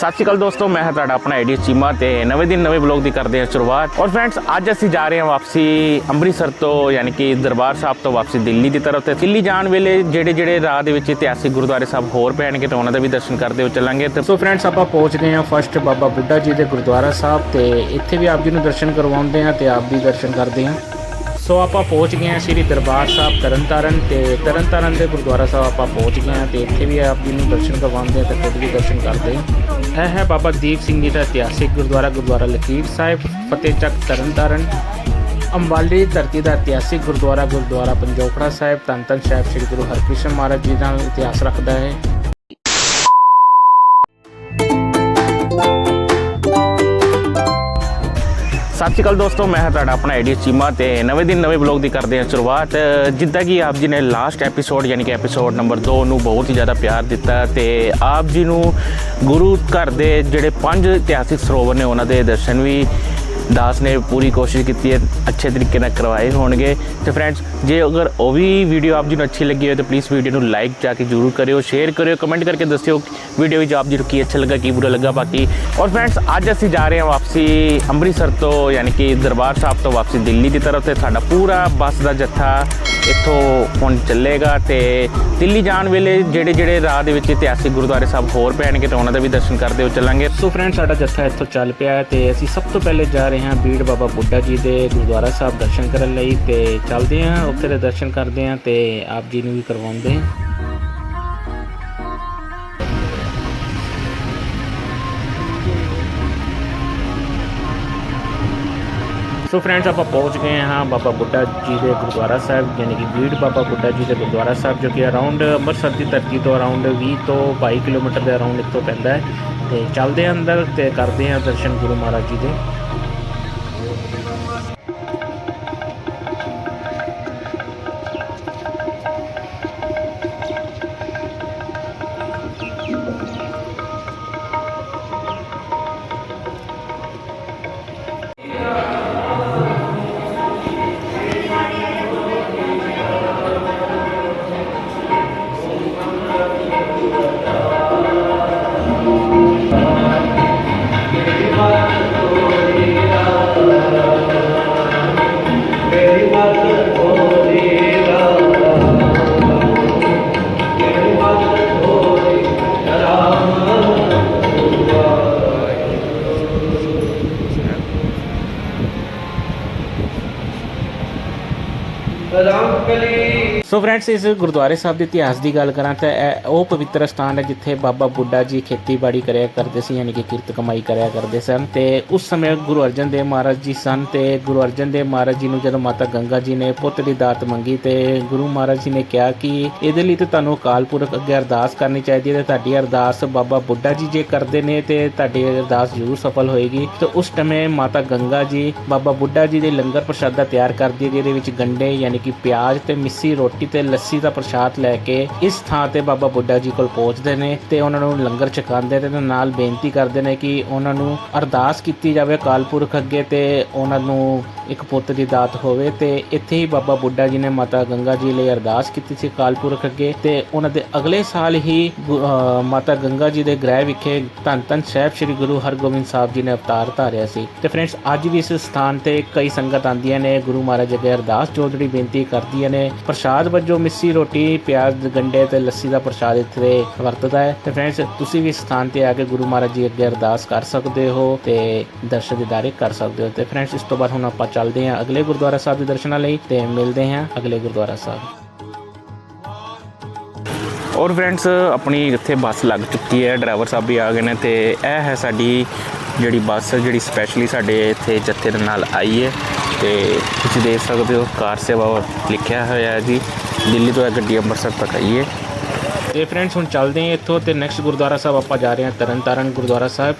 ਸਤਿ ਸ਼੍ਰੀ ਅਕਾਲ ਦੋਸਤੋ, ਮੈਂ ਹਾਂ ਤੁਹਾਡਾ ਆਪਣਾ ਆਈਡੀ ਚੀਮਾ ਤੇ ਨਵੇਂ ਦਿਨ, ਨਵੇਂ ਬਲੌਗ ਦੀ ਕਰਦੇ ਹਾਂ ਸ਼ੁਰੂਆਤ। ਔਰ ਫਰੈਂਡਸ ਅੱਜ ਅਸੀਂ ਜਾ ਰਹੇ ਹਾਂ ਵਾਪਸੀ ਅੰਮ੍ਰਿਤਸਰ ਤੋਂ, ਯਾਨੀ ਕਿ ਦਰਬਾਰ ਸਾਹਿਬ ਤੋਂ ਵਾਪਸੀ ਦਿੱਲੀ ਦੀ ਤਰਫ ਤੇ। ਦਿੱਲੀ ਜਾਣ ਵੇਲੇ ਜਿਹੜੇ ਜਿਹੜੇ ਰਾਹ ਦੇ ਵਿੱਚ ਇਤਿਹਾਸਿਕ ਗੁਰਦੁਆਰੇ ਸਾਹਿਬ ਹੋਰ ਪੈਣਗੇ ਤਾਂ ਉਹਨਾਂ ਦਾ ਵੀ ਦਰਸ਼ਨ ਕਰਦੇ ਹੋ ਚੱਲਾਂਗੇ। ਤੇ ਸੋ ਫਰੈਂਡਸ ਆਪਾਂ ਪਹੁੰਚ ਗਏ ਹਾਂ ਫਸਟ ਬਾਬਾ ਬੁੱਢਾ ਜੀ ਦੇ ਗੁਰਦੁਆਰਾ ਸਾਹਿਬ ਤੇ ਇੱਥੇ ਵੀ ਆਪ ਜੀ ਨੂੰ ਦਰਸ਼ਨ ਕਰਵਾਉਂਦੇ ਹਾਂ ਤੇ ਆਪ ਵੀ ਦਰਸ਼ਨ ਕਰਦੇ ਹਾਂ। ਸੋ ਆਪਾਂ ਪਹੁੰਚ ਗਏ ਹਾਂ ਸ੍ਰੀ ਦਰਬਾਰ ਸਾਹਿਬ ਤਰਨਤਾਰਨ ਤੇ ਤਰਨਤਾਰਨ ਦੇ ਗੁਰਦੁਆਰਾ ਸਾਹਿਬ ਆਪਾਂ ਪਹੁੰਚ ਗਏ ਹਾਂ ਤੇ ਇੱਥੇ ਵੀ ਆਪ ਜੀ ਨੂੰ ਦਰਸ਼ਨ ਕਰਵਾਉਂਦੇ ਹਾਂ ਤੇ ਖੁਦ ਵੀ ਦਰਸ਼ਨ ਕਰਦੇ ਹਾਂ। ਇਹ ਹੈ ਬਾਬਾ ਦੀਪ ਸਿੰਘ ਜੀ ਦਾ ਇਤਿਹਾਸਿਕ ਗੁਰਦੁਆਰਾ ਗੁਰਦੁਆਰਾ ਲਕੀਰ ਸਾਹਿਬ, ਫਤਿਹ ਚੱਕ ਤਰਨਤਾਰਨ। ਅੰਬਾਲੀ ਧਰਤੀ ਦਾ ਇਤਿਹਾਸਿਕ ਗੁਰਦੁਆਰਾ ਗੁਰਦੁਆਰਾ ਪੰਜੋਖੜਾ ਸਾਹਿਬ, ਧੰਨ ਸਾਹਿਬ, ਸ੍ਰੀ ਗੁਰੂ ਹਰਕ੍ਰਿਸ਼ਨ ਮਹਾਰਾਜ ਜੀ ਦਾ ਇਤਿਹਾਸ ਰੱਖਦਾ ਹੈ। ਸਤਿ ਸ਼੍ਰੀ ਅਕਾਲ ਦੋਸਤੋ, ਮੈਂ ਹਾਂ ਤੁਹਾਡਾ ਆਪਣਾ ਆਈਡੀ ਚੀਮਾ ਤੇ ਨਵੇਂ ਦਿਨ, ਨਵੇਂ ਬਲੌਗ ਦੀ ਕਰਦੇ ਹਾਂ ਸ਼ੁਰੂਆਤ। ਜਿੱਦਾਂ ਕਿ ਆਪ ਜੀ ਨੇ ਲਾਸਟ ਐਪੀਸੋਡ ਯਾਨੀ ਕਿ ਐਪੀਸੋਡ ਨੰਬਰ 2 ਨੂੰ ਬਹੁਤ ਹੀ ਜ਼ਿਆਦਾ ਪਿਆਰ ਦਿੱਤਾ ਤੇ ਆਪ ਜੀ ਨੂੰ ਗੁਰੂ ਘਰ ਦੇ ਜਿਹੜੇ ਪੰਜ ਇਤਿਹਾਸਿਕ ਸਰੋਵਰ ਨੇ ਉਹਨਾਂ ਦੇ ਦਰਸ਼ਨ ਵੀ ਦਾਸ ਨੇ ਪੂਰੀ ਕੋਸ਼ਿਸ਼ ਕੀਤੀ ਹੈ, ਅੱਛੇ ਤਰੀਕੇ ਨਾਲ ਕਰਵਾਏ ਹੋਣਗੇ। ਤੇ ਫਰੈਂਡਸ ਜੇ ਅਗਰ ਉਹ ਵੀ ਵੀਡੀਓ ਆਪ ਜੀ ਨੂੰ ਅੱਛੀ ਲੱਗੀ ਹੋਵੇ, ਤਾਂ ਪਲੀਜ਼ ਵੀਡੀਓ ਨੂੰ ਲਾਈਕ ਜਾ ਕੇ ਜ਼ਰੂਰ ਕਰਿਓ ਸ਼ੇਅਰ ਕਰਿਓ ਕਮੈਂਟ ਕਰਕੇ ਦੱਸਿਓ ਵੀਡੀਓ ਵਿੱਚ ਆਪ ਜੀ ਨੂੰ ਕੀ ਅੱਛਾ ਲੱਗਾ, ਕੀ ਬੁਰਾ ਲੱਗਾ ਬਾਕੀ। ਔਰ ਫਰੈਂਡਸ ਅੱਜ ਅਸੀਂ ਜਾ ਰਹੇ ਹਾਂ ਵਾਪਸੀ ਅੰਮ੍ਰਿਤਸਰ ਤੋਂ, ਯਾਨੀ ਕਿ ਦਰਬਾਰ ਸਾਹਿਬ ਤੋਂ ਵਾਪਸੀ ਦਿੱਲੀ ਦੀ ਤਰਫ ਤੇ। ਸਾਡਾ ਪੂਰਾ ਬੱਸ ਦਾ ਜੱਥਾ ਇੱਥੋਂ ਹੁਣ ਚੱਲੇਗਾ ਤੇ ਦਿੱਲੀ ਜਾਣ ਵੇਲੇ ਜਿਹੜੇ ਜਿਹੜੇ ਰਾਹ ਦੇ ਵਿੱਚ ਇਤਿਹਾਸਿਕ ਗੁਰਦੁਆਰੇ ਸਾਹਿਬ ਹੋਰ ਪੈਣਗੇ, ਤਾਂ ਉਹਨਾਂ ਦਾ ਵੀ ਦਰਸ਼ਨ ਕਰਦੇ ਹੋ ਚੱਲਾਂਗੇ। ਸੋ ਫਰੈਂਡ ਸਾਡਾ ਜੱਥਾ ਇੱਥੋਂ ਚੱਲ ਪਿਆ ਹੈ ਤੇ ਅਸੀਂ ਸਭ ਤੋਂ ਪਹਿਲੇ ਜਾ ਰਹੇ ਹਾਂ ਬੀੜ ਬਾਬਾ ਬੁੱਢਾ ਜੀ ਦੇ ਗੁਰਦੁਆਰਾ ਸਾਹਿਬ ਦਰਸ਼ਨ ਕਰਨ ਲਈ ਤੇ ਚੱਲਦੇ ਹਾਂ, ਉੱਥੇ ਦੇ ਦਰਸ਼ਨ ਕਰਦੇ ਹਾਂ ਤੇ ਆਪ ਜੀ ਨੂੰ ਵੀ ਕਰਵਾਉਂਦੇ ਹਾਂ। ਸੋ ਫਰੈਂਡਸ ਆਪਾਂ ਪਹੁੰਚ ਗਏ ਹਾਂ ਬਾਬਾ ਬੁੱਢਾ ਜੀ ਦੇ ਗੁਰਦੁਆਰਾ ਸਾਹਿਬ, ਯਾਨੀ ਕਿ ਬੀੜ ਬਾਬਾ ਬੁੱਢਾ ਜੀ ਦੇ ਗੁਰਦੁਆਰਾ ਸਾਹਿਬ, ਜੋ ਕਿ ਅਰਾਊਂਡ ਅੰਮ੍ਰਿਤਸਰ ਦੀ ਧਰਤੀ ਤੋਂ ਅਰਾਊਂਡ 20 ਤੋਂ 22 ਕਿਲੋਮੀਟਰ ਦੇ ਅਰਾਊਂਡ ਇੱਥੋਂ ਪੈਂਦਾ ਹੈ। ਤੇ ਚੱਲਦੇ ਹਾਂ ਅੰਦਰ ਤੇ ਕਰਦੇ ਹਾਂ ਦਰਸ਼ਨ ਗੁਰੂ ਮਹਾਰਾਜ ਜੀ ਦੇ। Kali. ਸੋ ਫਰੈਂਡਸ ਇਸ ਗੁਰਦੁਆਰੇ ਸਾਹਿਬ ਦੇ ਇਤਿਹਾਸ ਦੀ ਗੱਲ ਕਰਾਂ ਤਾਂ ਇਹ ਉਹ ਪਵਿੱਤਰ ਸਥਾਨ ਹੈ ਜਿੱਥੇ ਬਾਬਾ ਬੁੱਢਾ ਜੀ ਖੇਤੀਬਾੜੀ ਕਰਿਆ ਕਰਦੇ ਸੀ, ਯਾਨੀ ਕਿ ਕਿਰਤ ਕਮਾਈ ਕਰਿਆ ਕਰਦੇ ਸਨ ਤੇ ਉਸ ਸਮੇਂ ਗੁਰੂ ਅਰਜਨ ਦੇਵ ਮਹਾਰਾਜ ਜੀ ਸਨ ਤੇ ਗੁਰੂ ਅਰਜਨ ਦੇਵ ਮਹਾਰਾਜ ਜੀ ਨੂੰ ਜਦੋਂ ਮਾਤਾ ਗੰਗਾ ਜੀ ਨੇ ਪੁੱਤ ਦੀ ਦਾਤ ਮੰਗੀ ਤੇ ਗੁਰੂ ਮਹਾਰਾਜ ਜੀ ਨੇ ਕਿਹਾ ਕਿ ਇਹਦੇ ਲਈ ਤੇ ਤੁਹਾਨੂੰ ਅਕਾਲ ਪੁਰਖ ਅੱਗੇ ਅਰਦਾਸ ਕਰਨੀ ਚਾਹੀਦੀ ਹੈ ਤੇ ਤੁਹਾਡੀ ਅਰਦਾਸ ਬਾਬਾ ਬੁੱਢਾ ਜੀ ਜੇ ਕਰਦੇ ਨੇ ਤੇ ਤੁਹਾਡੀ ਅਰਦਾਸ ਜ਼ਰੂਰ ਸਫਲ ਹੋਏਗੀ। ਤੇ ਉਸ ਸਮੇਂ ਮਾਤਾ ਗੰਗਾ ਜੀ ਬਾਬਾ ਬੁੱਢਾ ਜੀ ਦੇ ਲੰਗਰ ਪ੍ਰਸ਼ਾਦਾ ਤਿਆਰ ਕਰਦੀ ਹੈ, ਜਿਹਦੇ ਵਿੱਚ ਗੰਡੇ ਯਾਨੀ ਕਿ ਪਿਆਜ਼ ਤੇ ਮਿੱਸੀ ਰੋਟੀ ਤੇ ਲੱਸੀ ਦਾ ਪ੍ਰਸ਼ਾਦ ਲੈ ਕੇ ਇਸ ਥਾਂ ਤੇ ਬਾਬਾ ਬੁੱਢਾ ਜੀ ਕੋਲ ਪਹੁੰਚਦੇ ਨੇ ਤੇ ਉਹਨਾਂ ਨੂੰ ਲੰਗਰ ਛਕਾਉਂਦੇ ਤੇ ਨਾਲ ਬੇਨਤੀ ਕਰਦੇ ਨੇ ਕਿ ਉਹਨਾਂ ਨੂੰ ਅਰਦਾਸ ਕੀਤੀ ਜਾਵੇ ਅਕਾਲ ਪੁਰਖ ਅੱਗੇ ਤੇ ਉਹਨਾਂ ਨੂੰ ਇੱਕ ਪੁੱਤ ਦੀ ਦਾਤ ਹੋਵੇ ਤੇ ਇੱਥੇ ਹੀ ਬਾਬਾ ਬੁੱਢਾ ਜੀ ਨੇ ਮਾਤਾ ਗੰਗਾ ਜੀ ਲਈ ਅਰਦਾਸ ਕੀਤੀ ਸੀ ਅਕਾਲ ਪੁਰਖ ਅੱਗੇ ਤੇ ਉਹਨਾਂ ਦੇ ਅਗਲੇ ਸਾਲ ਹੀ ਮਾਤਾ ਗੰਗਾ ਜੀ ਦੇ ਗ੍ਰਹਿ ਵਿਖੇ ਧੰਨ ਧੰਨ ਸਾਹਿਬ ਸ੍ਰੀ ਗੁਰੂ ਹਰਗੋਬਿੰਦ ਸਾਹਿਬ ਜੀ ਨੇ ਅਵਤਾਰ ਧਾਰਿਆ ਸੀ। ਤੇ ਫਰੈਂਡਸ, ਅੱਜ ਵੀ ਇਸ ਸਥਾਨ ਤੇ ਕਈ ਸੰਗਤ ਆਂਦੀਆਂ ਨੇ, ਗੁਰੂ ਮਹਾਰਾਜ ਅੱਗੇ ਅਰਦਾਸ ਜੋਦੜੀ ਬੇਨਤੀ ਕਰਦੀਆਂ ਨੇ। ਪ੍ਰਸ਼ਾਦ ਵਜੋਂ ਮਿੱਸੀ ਰੋਟੀ, ਪਿਆਜ਼, ਗੰਡੇ ਤੇ ਲੱਸੀ ਦਾ ਪ੍ਰਸ਼ਾਦ ਇੱਥੇ ਵਰਤਦਾ ਹੈ। ਤੇ ਫਰੈਂਡਸ, ਤੁਸੀਂ ਵੀ ਇਸ ਸਥਾਨ ਤੇ ਆ ਕੇ ਗੁਰੂ ਮਹਾਰਾਜ ਜੀ ਅੱਗੇ ਅਰਦਾਸ ਕਰ ਸਕਦੇ ਹੋ ਤੇ ਦਰਸ਼ਨ ਦਿਦਾਰੇ ਕਰ ਸਕਦੇ ਹੋ। ਤੇ ਫਰੈਂਡਸ, ਇਸ ਤੋਂ ਬਾਅਦ ਹੁਣ ਆਪਾਂ ਚੱਲਦੇ ਹਾਂ ਅਗਲੇ ਗੁਰਦੁਆਰਾ ਸਾਹਿਬ ਦੇ ਦਰਸ਼ਨਾਂ ਲਈ ਤੇ ਮਿਲਦੇ ਹਾਂ ਅਗਲੇ ਗੁਰਦੁਆਰਾ ਸਾਹਿਬ। ਔਰ ਫਰੈਂਡਸ ਆਪਣੀ ਇੱਥੇ ਬੱਸ ਲੱਗ ਚੁੱਕੀ ਹੈ ਡਰਾਈਵਰ ਸਾਹਿਬ ਵੀ ਆ ਗਏ ਨੇ ਤੇ ਇਹ ਹੈ ਸਾਡੀ ਜਿਹੜੀ ਬੱਸ ਜਿਹੜੀ ਸਪੈਸ਼ਲੀ ਸਾਡੇ ਇੱਥੇ ਜੱਥੇ ਦੇ ਨਾਲ ਆਈ ਹੈ ਤੇ ਤੁਸੀਂ ਦੇਖ ਸਕਦੇ ਹੋ ਕਾਰ ਸੇਵਾ ਲਿਖਿਆ ਹੋਇਆ ਹੈ ਜੀ। ਦਿੱਲੀ ਤੋਂ ਇਹ ਗੱਡੀ ਅੰਮ੍ਰਿਤਸਰ ਤੱਕ ਆਈ ਹੈ। ਤੇ ਫਰੈਂਡਸ ਹੁਣ ਚੱਲਦੇ ਹਾਂ ਇੱਥੋਂ ਤੇ ਨੈਕਸਟ ਗੁਰਦੁਆਰਾ ਸਾਹਿਬ ਆਪਾਂ ਜਾ ਰਹੇ ਹਾਂ ਤਰਨਤਾਰਨ ਗੁਰਦੁਆਰਾ ਸਾਹਿਬ।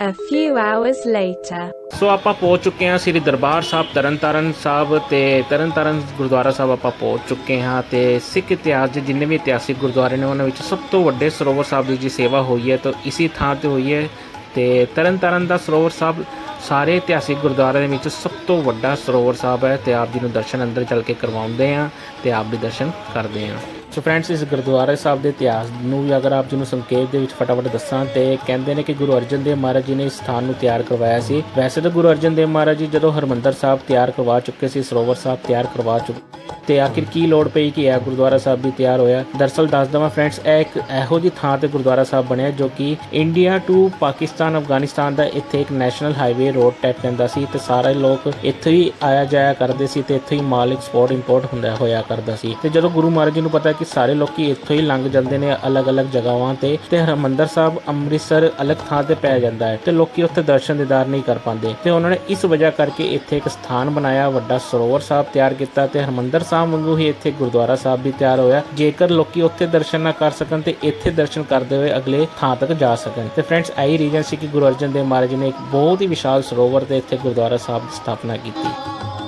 A few hours later. ਸੋ ਆਪਾਂ ਪਹੁੰਚ ਚੁੱਕੇ ਹਾਂ ਸ੍ਰੀ ਦਰਬਾਰ ਸਾਹਿਬ, ਤਰਨਤਾਰਨ ਸਾਹਿਬ ਤੇ ਤਰਨਤਾਰਨ ਗੁਰਦੁਆਰਾ ਸਾਹਿਬ ਆਪਾਂ ਪਹੁੰਚ ਚੁੱਕੇ ਹਾਂ ਤੇ ਸਿੱਖ ਇਤਿਹਾਸ ਦੇ ਜਿੰਨੇ ਵੀ ਇਤਿਹਾਸਿਕ ਗੁਰਦੁਆਰੇ ਨੇ ਉਹਨਾਂ ਵਿੱਚ ਸਭ ਤੋਂ ਵੱਡੇ ਸਰੋਵਰ ਸਾਹਿਬ ਦੀ ਜੀ ਸੇਵਾ ਹੋਈ ਹੈ ਤਾਂ ਇਸੇ ਥਾਂ ਤੇ ਹੋਈ ਹੈ ਤੇ ਤਰਨਤਾਰਨ ਦਾ ਸਰੋਵਰ ਸਾਹਿਬ ਸਾਰੇ ਇਤਿਹਾਸਿਕ ਗੁਰਦੁਆਰਿਆਂ ਦੇ ਵਿੱਚ ਸਭ ਤੋਂ ਵੱਡਾ ਸਰੋਵਰ ਸਾਹਿਬ ਹੈ ਤੇ ਆਪ ਜੀ ਨੂੰ ਦਰਸ਼ਨ ਅੰਦਰ ਚੱਲ ਕੇ ਕਰਵਾਉਂਦੇ ਹਾਂ ਤੇ ਆਪ ਵੀ ਦਰਸ਼ਨ ਕਰਦੇ ਹਾਂ ਸੋ ਫਰੈਂਡਸ ਇਸ ਗੁਰਦੁਆਰਾ ਸਾਹਿਬ ਦੇ ਇਤਿਹਾਸ ਨੂੰ ਵੀ ਅਗਰ ਆਪ ਜੀ ਨੂੰ ਸੰਖੇਪ ਦੇ ਵਿੱਚ ਫਟਾਫਟ ਦੱਸਾਂ ਤੇ ਕਹਿੰਦੇ ਨੇ ਕਿ ਗੁਰੂ ਅਰਜਨ ਦੇਵ ਮਹਾਰਾਜ ਜੀ ਨੇ ਇਸ ਸਥਾਨ ਨੂੰ ਤਿਆਰ ਕਰਵਾਇਆ ਸੀ। ਵੈਸੇ ਤਾਂ ਗੁਰੂ ਅਰਜਨ ਦੇਵ ਮਹਾਰਾਜ ਜੀ ਜਦੋਂ ਹਰਮੰਦਰ ਸਾਹਿਬ ਤਿਆਰ ਕਰਵਾ ਚੁੱਕੇ ਸੀ, ਸਰੋਵਰ ਸਾਹਿਬ ਤਿਆਰ ਕਰਵਾ ਚੁੱਕੇ ਤੇ ਆਖਿਰ ਕੀ ਲੋੜ ਪਈ ਕਿ ਇਹ ਗੁਰਦੁਆਰਾ ਸਾਹਿਬ ਵੀ ਤਿਆਰ ਹੋਇਆ? ਦਰਸਲ ਦੱਸ ਦਵਾਂ ਫਰੈਂਡਸ, ਇਹ ਇੱਕ ਇਹੋ ਜਿਹੀ ਥਾਂ ਤੇ ਗੁਰਦੁਆਰਾ ਸਾਹਿਬ ਬਣਿਆ ਜੋ ਕਿ ਇੰਡੀਆ ਟੂ ਪਾਕਿਸਤਾਨ, ਅਫਗਾਨਿਸਤਾਨ ਦਾ ਇੱਥੇ ਇੱਕ ਨੈਸ਼ਨਲ ਹਾਈਵੇ ਰੋਡ ਟੈਪ ਪੈਂਦਾ ਸੀ ਤੇ ਸਾਰੇ ਲੋਕ ਇੱਥੇ ਹੀ ਆਇਆ ਜਾਇਆ ਕਰਦੇ ਸੀ ਤੇ ਇੱਥੇ ਹੀ ਮਾਲ ਐਕਸਪੋਰਟ ਇੰਪੋਰਟ ਹੁੰਦਾ ਹੋਇਆ ਕਰਦਾ ਸੀ। ਤੇ ਜਦੋਂ ਗੁਰੂ ਮਹਾਰਾਜ ਜੀ ਨੂੰ ਪਤਾ ਕਿ ਸਾਰੇ ਲੋਕੀ ਇੱਥੋਂ ਹੀ ਲੰਘ ਜਾਂਦੇ ਨੇ ਅਲੱਗ-ਅਲੱਗ ਜਗ੍ਹਾਵਾਂ ਤੇ ਤੇ ਹਰਮੰਦਰ ਸਾਹਿਬ ਅੰਮ੍ਰਿਤਸਰ ਅਲੱਗ ਥਾਂ ਤੇ ਪੈ ਜਾਂਦਾ ਹੈ ਤੇ ਲੋਕੀ ਉੱਥੇ ਦਰਸ਼ਨ ਦੀਦਾਰ ਨਹੀਂ ਕਰ ਪਾਉਂਦੇ। ਤੇ ਉਹਨਾਂ ਨੇ ਇਸ ਵਜ੍ਹਾ ਕਰਕੇ ਇੱਥੇ ਇੱਕ ਸਥਾਨ ਬਣਾਇਆ, ਵੱਡਾ ਸਰੋਵਰ ਸਾਹਿਬ ਤਿਆਰ ਕੀਤਾ ਤੇ ਹਰਮੰਦਰ ਸਾਹਿਬ ਵਾਂਗੂ ਹੀ ਇੱਥੇ ਗੁਰਦੁਆਰਾ ਸਾਹਿਬ ਵੀ ਤਿਆਰ ਹੋਇਆ। ਜੇਕਰ ਲੋਕੀ ਉੱਥੇ ਦਰਸ਼ਨ ਨਾ ਕਰ ਸਕਣ ਤੇ ਇੱਥੇ ਦਰਸ਼ਨ ਕਰਦੇ ਹੋਏ ਅਗਲੇ ਥਾਂ ਤੱਕ ਜਾ ਸਕਣ। ਤੇ ਫਰੈਂਡਸ ਆਈ ਰੀਜਨ ਸੀ ਕਿ ਗੁਰੂ ਅਰਜਨ ਦੇਵ ਮਹਾਰਾਜ ਜੀ ਨੇ ਇੱਕ ਬਹੁਤ ਹੀ ਵਿਸ਼ਾਲ ਸਰੋਵਰ ਤੇ ਇੱਥੇ ਗੁਰਦੁਆਰਾ ਸਾਹਿਬ ਦੀ ਸਥਾਪਨਾ ਕੀਤੀ।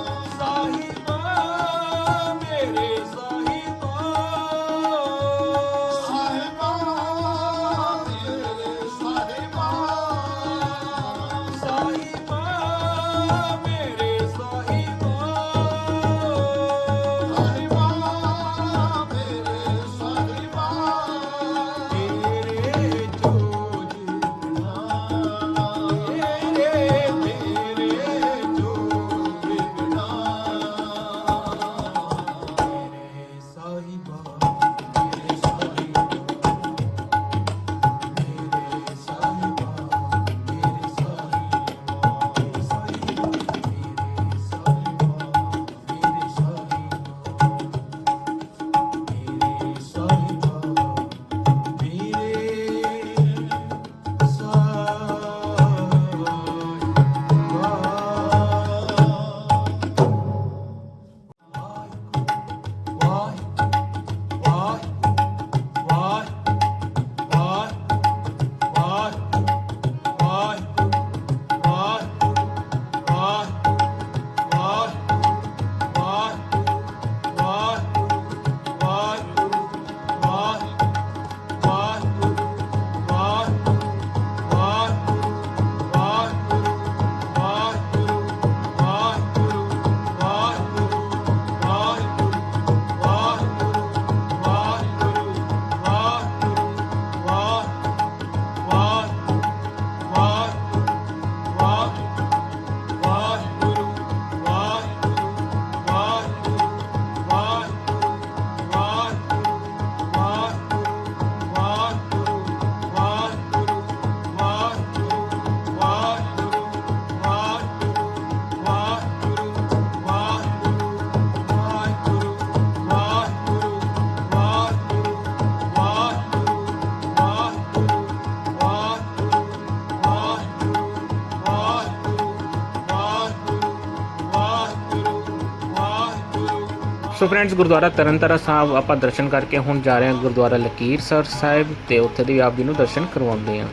ਸੋ ਫਰੈਂਡਸ ਗੁਰਦੁਆਰਾ ਤਰਨਤਾਰਨ ਸਾਹਿਬ ਆਪਾਂ ਦਰਸ਼ਨ ਕਰਕੇ ਹੁਣ ਜਾ ਰਹੇ ਹਾਂ ਗੁਰਦੁਆਰਾ ਲਕੀਰਸਰ ਸਾਹਿਬ ਤੇ ਉੱਥੇ ਦੇ ਆਪ ਜੀ ਨੂੰ ਦਰਸ਼ਨ ਕਰਵਾਉਂਦੇ ਹਾਂ।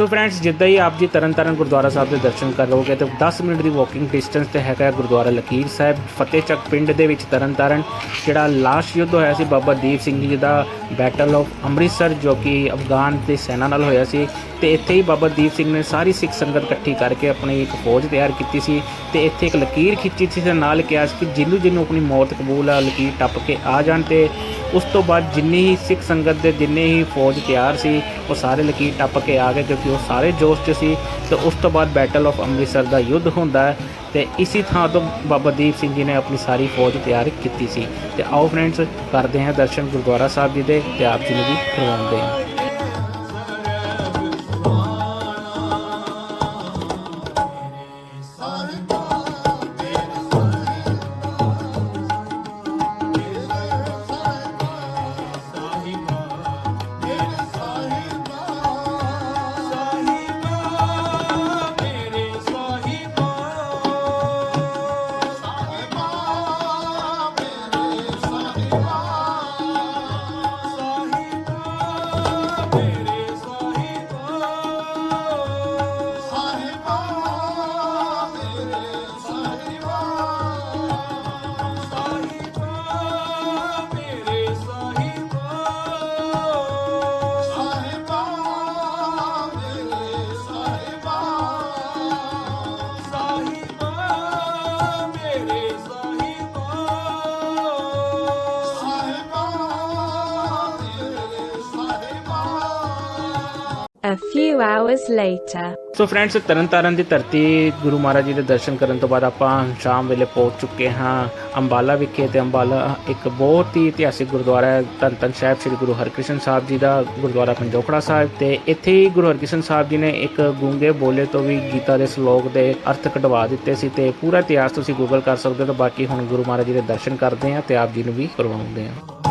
ਸੋ ਫਰੈਂਡਸ ਜਿੱਦਾਂ ਹੀ ਆਪ ਜੀ ਤਰਨਤਾਰਨ ਗੁਰਦੁਆਰਾ ਸਾਹਿਬ ਦੇ ਦਰਸ਼ਨ ਕਰ ਲਓਗੇ ਤਾਂ 10 ਮਿੰਟ ਦੀ ਵਾਕਿੰਗ ਡਿਸਟੈਂਸ ਤੇ ਹੈਗਾ ਗੁਰਦੁਆਰਾ ਲਕੀਰ ਸਾਹਿਬ ਫਤਿਹ ਚੱਕ ਪਿੰਡ ਦੇ ਵਿੱਚ ਤਰਨਤਾਰਨ, ਜਿਹੜਾ ਲਾਸਟ ਯੁੱਧ ਹੋਇਆ ਸੀ ਬਾਬਾ ਦੀਪ ਸਿੰਘ ਜੀ ਦਾ ਬੈਟਲ ਆਫ ਅੰਮ੍ਰਿਤਸਰ, ਜੋ ਕਿ ਅਫਗਾਨ ਦੇ ਸੈਨਾ ਨਾਲ ਹੋਇਆ ਸੀ ਤੇ ਇੱਥੇ ਹੀ ਬਾਬਾ ਦੀਪ ਸਿੰਘ ਨੇ ਸਾਰੀ ਸਿੱਖ ਸੰਗਤ ਇਕੱਠੀ ਕਰਕੇ ਆਪਣੀ ਇੱਕ ਫੌਜ ਤਿਆਰ ਕੀਤੀ ਸੀ ਤੇ ਇੱਥੇ ਇੱਕ ਲਕੀਰ ਖਿੱਚੀ ਸੀ ਤੇ ਨਾਲ ਕਿਹਾ ਸੀ ਕਿ ਜਿਹਨੂੰ ਜਿਹਨੂੰ ਆਪਣੀ ਮੌਤ ਕਬੂਲ ਆ, ਲਕੀਰ ਟੱਪ ਕੇ ਆ ਜਾਣ ਤੇ ਉਸ ਤੋਂ ਬਾਅਦ ਜਿੰਨੀ ਹੀ ਸਿੱਖ ਸੰਗਤ ਦੇ, ਜਿੰਨੇ ਹੀ ਫੌਜ ਤਿਆਰ ਸੀ ਉਹ ਸਾਰੇ ਲਕੀਰ ਟੱਪ ਕੇ ਆ ਗਏ ਕਿਉਂਕਿ ਉਹ ਸਾਰੇ ਜੋਸ਼ 'ਚ ਸੀ ਤੇ ਉਸ ਤੋਂ ਬਾਅਦ ਬੈਟਲ ਆਫ ਅੰਮ੍ਰਿਤਸਰ ਦਾ ਯੁੱਧ ਹੁੰਦਾ ਹੈ ਤੇ ਇਸੇ ਥਾਂ ਤੋਂ ਬਾਬਾ ਦੀਪ ਸਿੰਘ ਜੀ ਨੇ ਆਪਣੀ ਸਾਰੀ ਫੌਜ ਤਿਆਰ ਕੀਤੀ ਸੀ। ਤੇ ਆਓ ਫਰੈਂਡਸ ਕਰਦੇ ਹਾਂ ਦਰਸ਼ਨ ਗੁਰਦੁਆਰਾ ਸਾਹਿਬ ਜੀ ਦੇ ਤੇ ਆਪ ਜੀ ਨੂੰ ਵੀ ਕਰਵਾਉਂਦੇ ਹਾਂ। A few hours later. So friends Tarn Taran ਦੀ ਧਰਤੀ ਗੁਰੂ ਮਹਾਰਾਜ ਜੀ ਦੇ ਦਰਸ਼ਨ ਕਰਨ ਤੋਂ ਬਾਅਦ ਆਪਾਂ ਸ਼ਾਮ ਵੇਲੇ ਪਹੁੰਚ ਚੁੱਕੇ ਹਾਂ ਅੰਬਾਲਾ ਵਿਖੇ ਤੇ ਅੰਬਾਲਾ ਇੱਕ ਬਹੁਤ ਹੀ ਇਤਿਹਾਸਿਕ ਗੁਰਦੁਆਰਾ ਹੈ, ਧੰਨ ਧੰਨ ਸਾਹਿਬ ਸ੍ਰੀ ਗੁਰੂ ਹਰਕ੍ਰਿਸ਼ਨ ਸਾਹਿਬ ਜੀ ਦਾ ਗੁਰਦੁਆਰਾ ਪੰਜੋਖੜਾ ਸਾਹਿਬ ਤੇ ਇੱਥੇ ਹੀ ਗੁਰੂ ਹਰਕ੍ਰਿਸ਼ਨ ਸਾਹਿਬ ਜੀ ਨੇ ਇੱਕ ਗੂੰਗੇ ਬੋਲੇ ਤੋਂ ਵੀ ਗੀਤਾ ਦੇ ਸ਼ਲੋਕ ਦੇ ਅਰਥ ਕਢਵਾ ਦਿੱਤੇ ਸੀ ਤੇ ਪੂਰਾ ਇਤਿਹਾਸ ਤੁਸੀਂ ਗੂਗਲ ਕਰ ਸਕਦੇ ਹੋ ਤਾਂ ਬਾਕੀ ਹੁਣ ਗੁਰੂ ਮਹਾਰਾਜ ਜੀ ਦੇ ਦਰਸ਼ਨ ਕਰਦੇ ਹਾਂ ਤੇ ਆਪ ਜੀ ਨੂੰ ਵੀ ਕਰਵਾਉਂਦੇ ਹਾਂ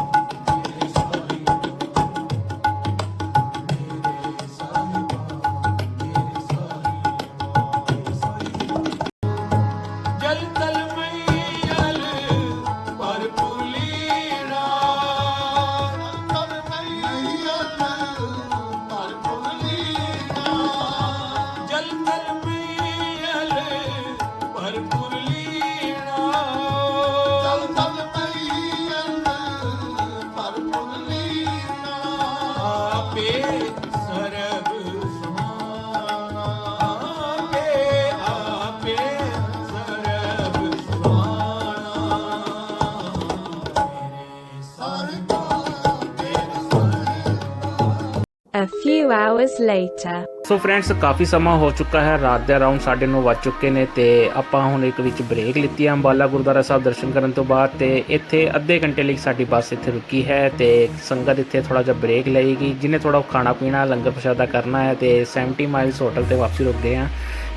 2 hours later. ਸੋ ਫਰੈਂਡਸ ਕਾਫੀ ਸਮਾਂ ਹੋ ਚੁੱਕਾ ਹੈ, ਰਾਤ ਦੇ ਅਰਾਊਂਡ 9:30 ਵੱਜ ਚੁੱਕੇ ਨੇ ਤੇ ਆਪਾਂ ਹੁਣ ਇੱਕ ਵਿੱਚ ਬ੍ਰੇਕ ਲਿੱਤੀ ਹੈ ਅੰਬਾਲਾ ਗੁਰਦੁਆਰਾ ਸਾਹਿਬ ਦਰਸ਼ਨ ਕਰਨ ਤੋਂ ਬਾਅਦ ਤੇ ਇੱਥੇ ਅੱਧੇ ਘੰਟੇ ਲਈ ਸਾਡੀ ਬੱਸ ਇੱਥੇ ਰੁਕੀ ਹੈ ਤੇ ਸੰਗਤ ਇੱਥੇ ਥੋੜਾ ਜਿਹਾ ਬ੍ਰੇਕ ਲਏਗੀ, ਜਿਨੇ ਥੋੜਾ ਖਾਣਾ ਪੀਣਾ, ਲੰਗਰ ਪ੍ਰਸ਼ਾਦਾ ਕਰਨਾ ਹੈ ਤੇ 70 ਮਾਈਲਸ ਹੋਟਲ ਤੇ ਵਾਪਸੀ ਰੁਕਦੇ ਆ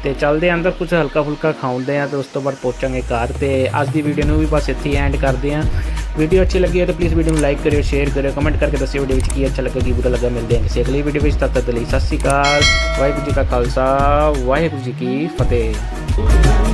ਤੇ ਚੱਲਦੇ ਅੰਦਰ ਕੁਝ ਹਲਕਾ ਫੁਲਕਾ ਖਾਉਂਦੇ ਆ ਤੇ ਉਸ ਤੋਂ ਬਾਅਦ ਪਹੁੰਚਾਂਗੇ ਘਰ ਤੇ ਅੱਜ ਦੀ ਵੀਡੀਓ ਨੂੰ ਵੀ ਬਸ ਇੱਥੇ ਐਂਡ ਕਰਦੇ ਆ ਵੀਡੀਓ ਅੱਛੀ ਲੱਗੀ ਹੈ ਤਾਂ ਪਲੀਜ਼ ਵੀਡੀਓ ਨੂੰ ਲਾਈਕ ਕਰਿਓ ਸ਼ੇਅਰ ਕਰਿਓ ਕਮੈਂਟ ਕਰਕੇ ਦੱਸਿਓ ਵੀਡੀਓ ਵਿੱਚ ਕੀ ਅੱਛਾ ਲੱਗਾ ਕੀ ਬੁਰਾ ਲੱਗਾ ਮਿਲਦੇ ਹਾਂ ਕਿਸੇ ਅਗਲੀ ਵੀਡੀਓ ਵਿੱਚ। ਤਦ ਤੱਕ ਲਈ ਸਤਿ ਸ਼੍ਰੀ ਅਕਾਲ, ਵਾਹਿਗੁਰੂ ਜੀ ਕਾ ਖਾਲਸਾ, ਵਾਹਿਗੁਰੂ ਜੀ ਕੀ ਫਤਿਹ।